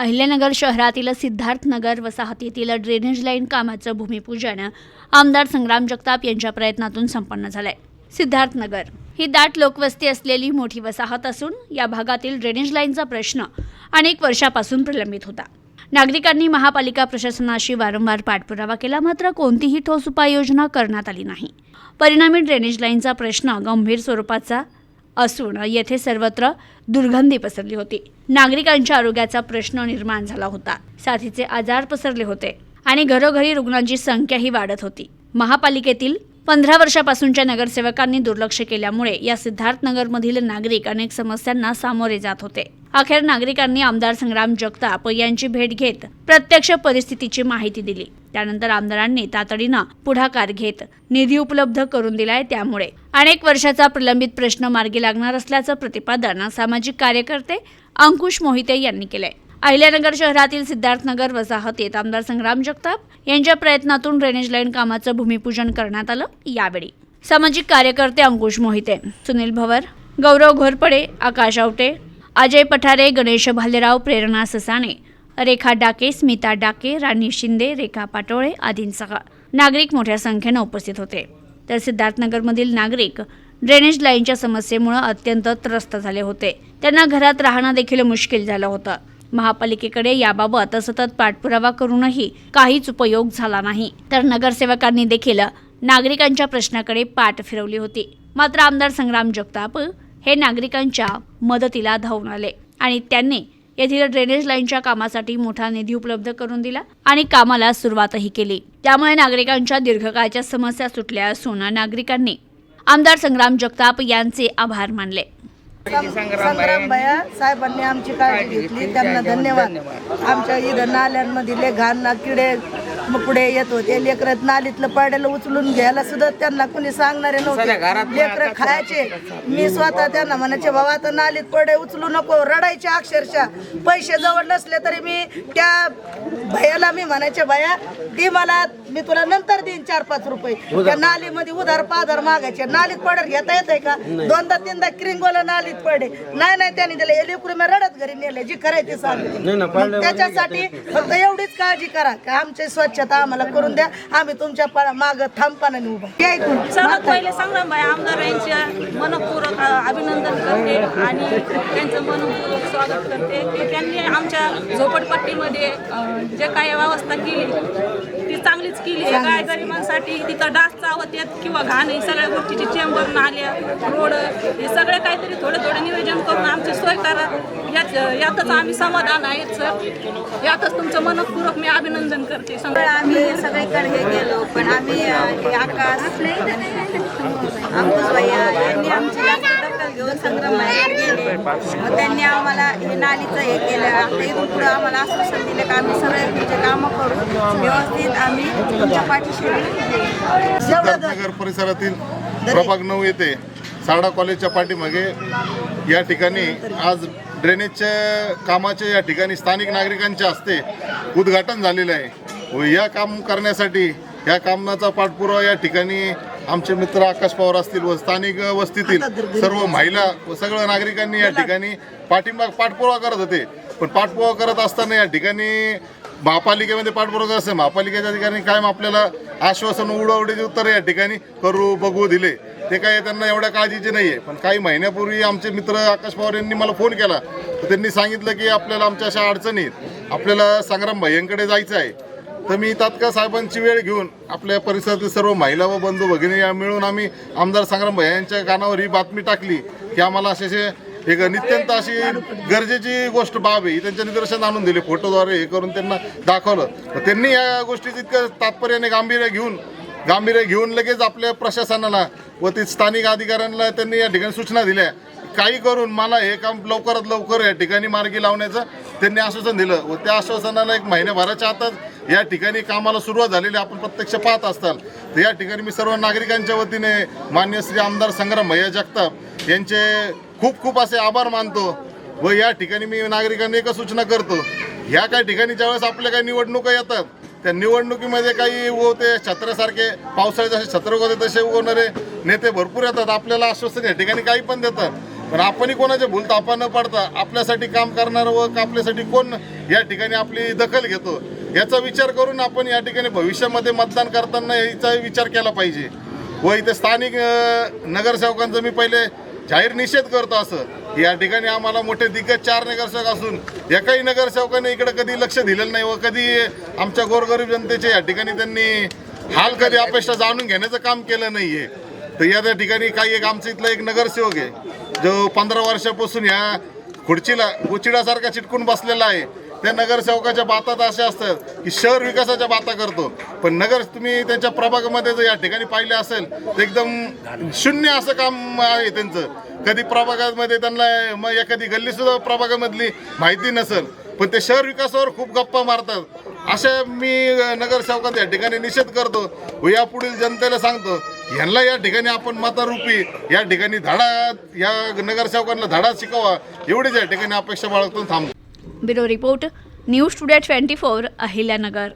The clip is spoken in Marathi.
अहिल्यानगर शहरातील सिद्धार्थनगर वसाहतीतील ड्रेनेज लाईन कामाचं भूमिपूजन आमदार संग्राम जगताप यांच्या प्रयत्नातून संपन्न झालंय. सिद्धार्थनगर ही दाट लोकवस्ती असलेली मोठी वसाहत असून या भागातील ड्रेनेज लाईनचा प्रश्न अनेक वर्षापासून प्रलंबित होता. नागरिकांनी महापालिका प्रशासनाशी वारंवार पाठपुरावा केला मात्र कोणतीही ठोस उपाययोजना करण्यात आली नाही. परिणामी ड्रेनेज लाईनचा प्रश्न गंभीर स्वरूपाचा असून येथे सर्वत्र दुर्गंधी पसरली होती. नागरिकांच्या आरोग्याचा प्रश्न निर्माण झाला होता. साथीचे आजार पसरले होते आणि घरोघरी रुग्णांची संख्याही वाढत होती. महापालिकेतील पंधरा वर्षापासूनच्या नगरसेवकांनी दुर्लक्ष केल्यामुळे या सिद्धार्थनगरमधील नागरिक अनेक समस्यांना सामोरे जात होते. अखेर नागरिकांनी आमदार संग्राम जगताप यांची भेट घेत प्रत्यक्ष परिस्थितीची माहिती दिली. त्यानंतर आमदारांनी तातडीनं पुढाकार घेत निधी उपलब्ध करून दिलाय त्यामुळे. अनेक वर्षाचा प्रलंबित प्रश्न मार्गी लागणार असल्याचं प्रतिपादन सामाजिक कार्यकर्ते अंकुश मोहिते यांनी केलंय. अहिल्यानगर शहरातील सिद्धार्थनगर वसाहतीत आमदार संग्राम जगताप यांच्या प्रयत्नातून ड्रेनेज लाईन कामाचं भूमिपूजन करण्यात आलं यावेळी. सामाजिक कार्यकर्ते अंकुश मोहिते सुनील भवर गौरव घोरपडे आकाश आवटे अजय पठारे गणेश भालेराव प्रेरणा ससाणे रेखा डाके स्मिता डाके राणी शिंदे रेखा पाटोळे आदींसह नागरिक मोठ्या संख्येनं उपस्थित होते. तर सिद्धार्थनगरमधील नागरिक ड्रेनेज लाईनच्या समस्येमुळे अत्यंत त्रस्त झाले होते. त्यांना घरात राहणं देखील मुश्किल झालं होतं. महापालिकेकडे याबाबत सतत पाठपुरावा करूनही काहीच उपयोग झाला नाही. तर नगरसेवकांनी देखील नागरिकांच्या प्रश्नाकडे पाठ फिरवली होती. मात्र आमदार संग्राम जगताप हे नागरिकांच्या मदतीला धावून आले आणि त्यांनी येथील ड्रेनेज लाईनच्या कामासाठी मोठा निधी उपलब्ध करून दिला आणि कामाला सुरुवातही केली. त्यामुळे नागरिकांच्या दीर्घकाळच्या समस्या सुटल्या असून नागरिकांनी आमदार संग्राम जगताप यांचे आभार मानले. संग्राम भया साहेबांनी आमची काळजी घेतली त्यांना धन्यवाद. आमच्या इथं नाल्यांमध्ये घाण किडे मग पुढे येत होते. लेकरं नालीतलं पडलेलं उचलून घ्यायला सुद्धा त्यांना कुणी सांगणारे नव्हते. लेकरं खायचे. मी स्वतः त्यांना म्हणायचे बाबा आता नालीत पडे उचलू नको रडायचे अक्षरशः. पैसे जवळ नसले तरी मी त्या भैयाला मी म्हणायचे भया ती मला मी तुला नंतर देईन चार पाच रुपये. त्या नालीमध्ये उधार पाधार मागायचे. नालीत पडर घेता येते का? दोनदा तीनदा क्रिंगोला नालीत पडे. नाही नाही त्यांनी दिले. एलिकुरी मी रडत घरी नेले. जी करायची सांगते. मग त्याच्यासाठी फक्त एवढीच काळजी करा. की आमची स्वच्छता आम्हाला करून द्या. आम्ही तुमच्या पा- माग ठामपणाने उभा आहे. सर्वात पहिले संग्रामबाई आमदार यांचे मनपूर्वक अभिनंदन करते आणि त्यांचं मनपूर्वक स्वागत करते. की त्यांनी आमच्या झोपडपट्टीमध्ये जे काही व्यवस्था केली ती चांगलीच केली आहे. काय गरिबांसाठी तिथं डास चावत येत किंवा घाण हे सगळ्या गोष्टीची चेंबर नाल्या रोड हे सगळं काहीतरी थोडं थोडं नियोजन करून आमची सोय करा. याच यातच आम्ही समाधान आहेत सर यातच तुमचं मनपूर्वक मी अभिनंदन करते. संग्राम आम्ही सगळीकडे हे गेलो पण आम्ही आकाश अंकुश भैया यांनी आमची दखल घेऊन संग्राम मग त्यांनी आम्हाला हे नालीचं हे केलं. आता इथून पुढं आम्हाला आश्वासन दिलं की आम्ही सगळे तुमचे कामं करू. व्यवस्थित आम्ही तुमच्या पाठीशी राहू. परिसरातील प्रभाग नऊ येथे सारडा कॉलेजच्या पाठीमागे या ठिकाणी आज ड्रेनेजच्या कामाचे या ठिकाणी स्थानिक नागरिकांच्या हस्ते उद्घाटन झालेलं आहे. व या काम करण्यासाठी या कामाचा पाठपुरावा या ठिकाणी आमचे मित्र आकाश पवार असतील व स्थानिक वस्तीतील सर्व महिला व सगळ्या नागरिकांनी या ठिकाणी पाठिंबा पाठपुरावा करत होते. पण पाठपुरावा करत असताना या ठिकाणी महापालिकेमध्ये पाठपुरावा करत असते महापालिकेच्या ठिकाणी कायम आपल्याला आश्वासन उडवडीचे उत्तर या ठिकाणी करू बघू दिले. ते काय त्यांना एवढ्या काळजीचे नाही आहे पण काही महिन्यापूर्वी आमचे मित्र आकाश पवार यांनी मला फोन केला. तर त्यांनी सांगितलं की आपल्याला आमच्या अशा अडचणीत आपल्याला संग्राम भाईंकडे जायचं आहे. तर मी तात्काळ साहेबांची वेळ घेऊन आपल्या परिसरातील सर्व महिला व बंधू भगिनी या मिळून आम्ही आमदार संग्राम भाई यांच्या कानावर ही बातमी टाकली की आम्हाला असे असे एक नित्यंत अशी गरजेची गोष्ट बाब आहे. ही त्यांच्या निदर्शन आणून दिली फोटोद्वारे हे करून त्यांना दाखवलं. तर त्यांनी या गोष्टीचं इतकं तात्पर्याने गांभीर्य घेऊन गांभीर्य घेऊन लगेच आपल्या प्रशासनाला व ते स्थानिक अधिकाऱ्यांना त्यांनी या ठिकाणी सूचना दिल्या. काही करून मला हे काम लवकरात लवकर या ठिकाणी मार्गी लावण्याचं त्यांनी आश्वासन दिलं व त्या आश्वासनाला एक महिन्याभराच्या आतच या ठिकाणी कामाला सुरुवात झालेली आपण प्रत्यक्ष पाहत असताल. तर या ठिकाणी मी सर्व नागरिकांच्या वतीने मान्य श्री आमदार संग्राम भैया जगताप यांचे खूप खूप असे आभार मानतो व या ठिकाणी मी नागरिकांना एकच सूचना करतो. ह्या काही ठिकाणी ज्यावेळेस आपल्या काही निवडणुका येतात त्या निवडणुकीमध्ये काही उगवते छत्रासारखे पावसाळ्यात जसे छत्र होते तसे उगवणारे नेते भरपूर येतात. आपल्याला आश्वासन या ठिकाणी काही पण देतात. पण आपणही कोणाच्या भूल तापा न पडता आपल्यासाठी काम करणारं व आपल्यासाठी कोण या ठिकाणी आपली दखल घेतो याचा विचार करून आपण या ठिकाणी भविष्यामध्ये मतदान करताना याचा विचार केला पाहिजे. व इथे स्थानिक नगरसेवकांचं मी पहिले जाहीर निषेध करतो असं की या ठिकाणी आम्हाला मोठे दिग्गज चार नगरसेवक असून एकाही नगरसेवकाने इकडे कधी लक्ष दिलेलं नाही व कधी आमच्या गोरगरीब जनतेचे या ठिकाणी त्यांनी हाल कधी अपेक्षा जाणून घेण्याचं काम केलं नाही आहे तर या त्या ठिकाणी काही एक आमचं इथला एक नगरसेवक आहे जो पंधरा वर्षापासून ह्या खुर्चीला उचिडासारखा चिटकून बसलेला आहे त्या नगरसेवकाच्या बातात अशा असतात की शहर विकासाच्या बाता करतो. पण नगर तुम्ही त्यांच्या प्रभागामध्ये जर या ठिकाणी पाहिले असेल तर एकदम शून्य असं काम आहे त्यांचं. कधी प्रभागामध्ये त्यांना मग एखादी गल्लीसुद्धा प्रभागामधली माहिती नसेल पण ते शहर विकासावर खूप गप्पा मारतात. अशा मी नगरसेवकांचा या ठिकाणी निषेध करतो. व यापुढील जनतेला सांगतो यांना या ठिकाणी आपण मातारूपी या ठिकाणी धडा या नगरसेवकांना धडा शिकवा एवढीच या ठिकाणी अपेक्षा बाळगतो थांबतो. Bureau report news today twenty four Ahilyanagar.